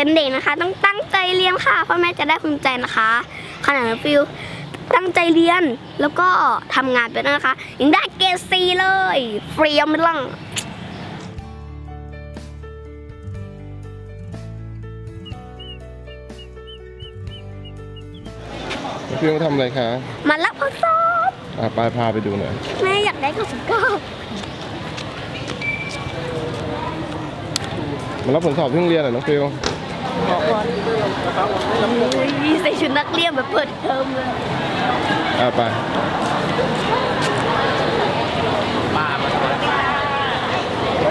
เป็นเด็กนะคะ ต้องตั้งใจเรียนค่ะพ่อแม่จะได้ภูมิใจนะคะขนาดน้องฟิวตั้งใจเรียนแล้วก็ทำงานไปด้วยนะคะ ยังได้เกรดซีเลยเฟรียมไม่ล่งพี่ต้องทำอะไรคะ มารับข้อสอบอะไปพาไปดูหน่อย แม่อยากได้ข้อสอบเก้ามารับผลสอบที่โรงเรียนหน่อยน้องฟิว อุ๊ยใส่ชุดนักเรียนแบบเปิดเทอมเลยอะไป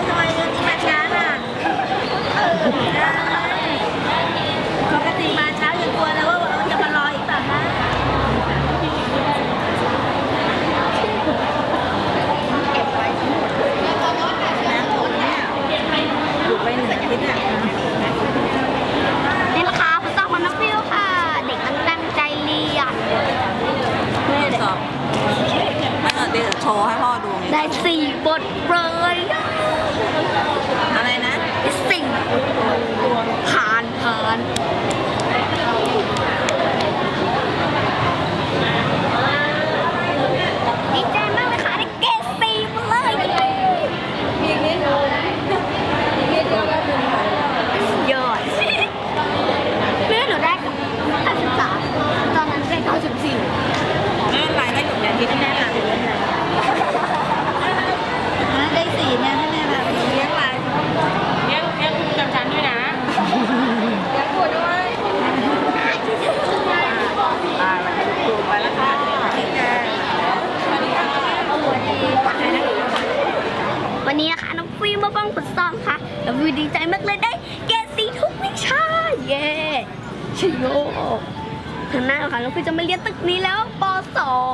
ทำไมวันนี้มาช้าล่ะปกติมาเช้ายังกลัวเลยว่าจะมารออีกแบบนะนี่ราคาผู้สอบของนักฟิวค่ะ เด็กมันตั้งใจเรียนแม่เด็ก สอบไม่เออเดี๋ยวโชว์ให้พ่อดู ไงได้สี่บทเลยอะไรนะได้สี่ผ่านผ่านดีใจมากเลยค่ะได้เกรดสี่มาเลยยอดเพื่อนหนูได้กับการศึกษาตอนนั้นได้เก้าสิบสี่ ไม่เป็นไรก็อยู่ในที่แม่ค่ะได้สี่เนี่ยให้แม่แบบเลี้ยงอะไรเลี้ยงเลี้ยงจำฉันด้วยนะเลี้ยงกูด้วยตายมันถูกไปแล้วค่ะที่แกสวัสดีค่ะ วันนี้นะคะน้องฟิล์มมาฟังผลสอบค่ะแล้ววิวดีใจมากเลยได้เกรดสีทุกวิชาเย้ชโยทางหน้าค่ะน้องฟิล์มจะมาเรียนตึกนี้แล้วป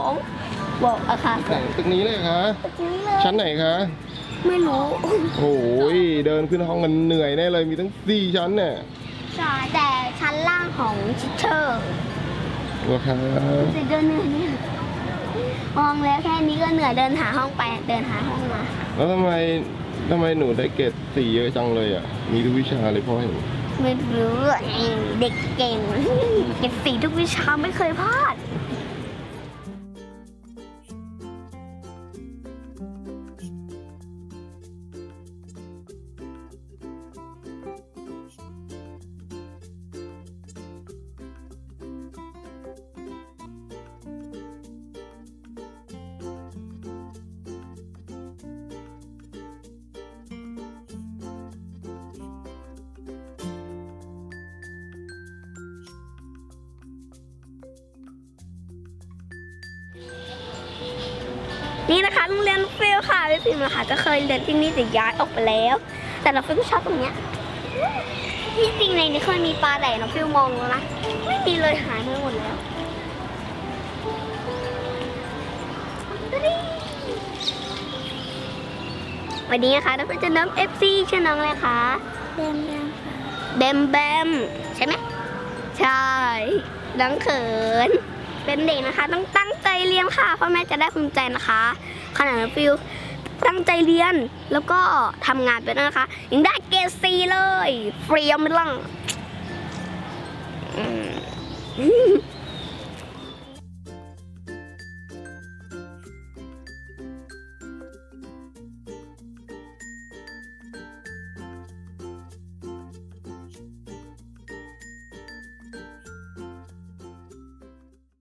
.2 บอกอะค่ะไหนตึกนี้เลยคะตึกนี้เลยชั้นไหนคะไม่รู้โอ้ยเดินขึ้นห้องกันเหนื่อยแน่เลยมีตั้งสี่ชั้นเนี่ยใช่แต่ชั้นล่างของชิเชอร์เหรอคะจะเดินเหนื่อยเนี่ย มองแล้วแค่นี้ก็เหนื่อยเดินหาห้องไปเดินหาห้องมา แล้วทำไมทำไมหนูได้เกรดสี่เยอะจังเลยอะ มีทุกวิชาเลยพ่อเห็นไม่รู้อะเด็กเก่งเก็บสีทุกวิชาไม่เคยพลาด นี่นะคะโรงเรียนฟิลค่ะพี่ฟิล์มนะคะก็เคยเรียนที่นี่แต่ย้ายออกไปแล้ว แต่น้องฟิลก็ชอบตรงเนี้ยที่จริงในนี้เคยมีปลาแต่น้องฟิลมองแล้วนะไม่มีเลยหายไปหมดแล้ววันนี้นะคะน้องฟิลจะน้ำเอฟซีชื่อน้องอะไรคะแบมแบมแบมแบมใช่ไหมใช่น้องเขินเป็นเด็กนะคะต้องตั้ง เรียนค่ะพ่อแม่จะได้ภูมิใจนะคะขนาดฟิลตั้งใจเรียนแล้วก็ทำงานไปด้วนะคะยังได้เกรดซีเลยเฟรียมไม่ล่งอืม